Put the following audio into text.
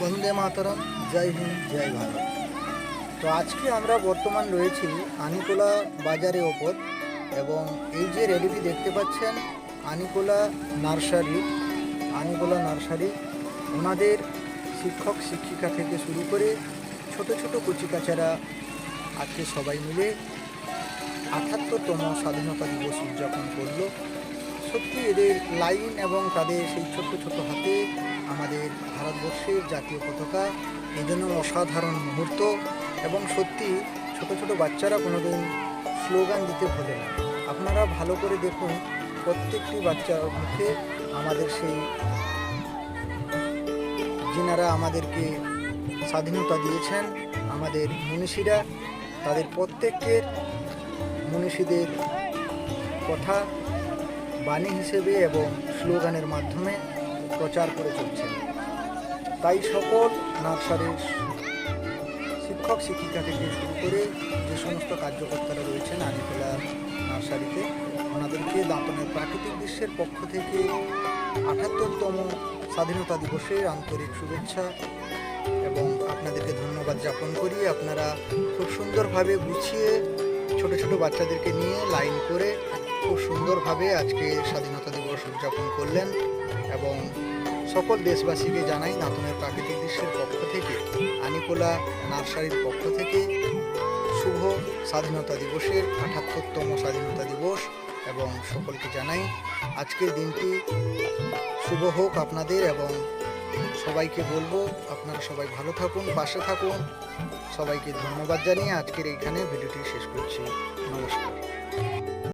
বন্দে মাতরম, জয় হিন্দ, জয় ভারত। তো আজকে আমরা বর্তমান রয়েছি আনিকোলা বাজারের ওপর এবং এই যে রেলিটি দেখতে পাচ্ছেন, আনিকোলা নার্সারি আনিকোলা নার্সারি, ওনাদের শিক্ষক, শিক্ষিকা থেকে শুরু করে ছোট ছোট কচিকাচারা আজকে সবাই মিলে আঠাত্তরতম স্বাধীনতা দিবস উদযাপন করল। সত্যি এদের লাইন এবং তাদের সেই ছোট্ট ছোট হাতে ভারতবর্ষের জাতীয় পতাকা এই জন্য অসাধারণ মুহূর্ত এবং সত্যি ছোট ছোট বাচ্চারা কোনোদিন স্লোগান দিতে ভোলে না। আপনারা ভালো করে দেখুন প্রত্যেকটি বাচ্চার মুখে আমাদের সেই যিনারা আমাদেরকে স্বাধীনতা দিয়েছেন, আমাদের মনীষীরা, তাদের প্রত্যেকের মনীষীদের কথা বাণী হিসেবে এবং স্লোগানের মাধ্যমে প্রচার করে চলছেন। তাই সকল নার্সারির শিক্ষক শিক্ষিকা থেকে শুরু করে যে সমস্ত কার্যকর্তারা রয়েছেন আনিকোলা নার্সারিতে, ওনাদেরকে দাঁতনের প্রাকৃতিক দৃশ্যের পক্ষ থেকে আঠাত্তরতম স্বাধীনতা দিবসের আন্তরিক শুভেচ্ছা এবং আপনাদেরকে ধন্যবাদ জ্ঞাপন করি। আপনারা খুব সুন্দরভাবে গুছিয়ে ছোট ছোট বাচ্চাদেরকে নিয়ে লাইন করে খুব সুন্দরভাবে আজকে স্বাধীনতা দিবস উদযাপন করলেন এবং সকল দেশবাসীকে জানাই নাতনের প্রাকৃতিক দৃশ্যের পক্ষ থেকে, আনিকোলা নার্সারির পক্ষ থেকে শুভ স্বাধীনতা দিবসের আঠাত্তরতম স্বাধীনতা দিবস এবং সকলকে জানাই আজকের দিনটি শুভ হোক আপনাদের এবং সবাইকে বলব আপনারা সবাই ভালো থাকুন, পাশে থাকুন। সবাইকে ধন্যবাদ জানিয়ে আজকের এইখানে ভিডিওটি শেষ করছি। নমস্কার।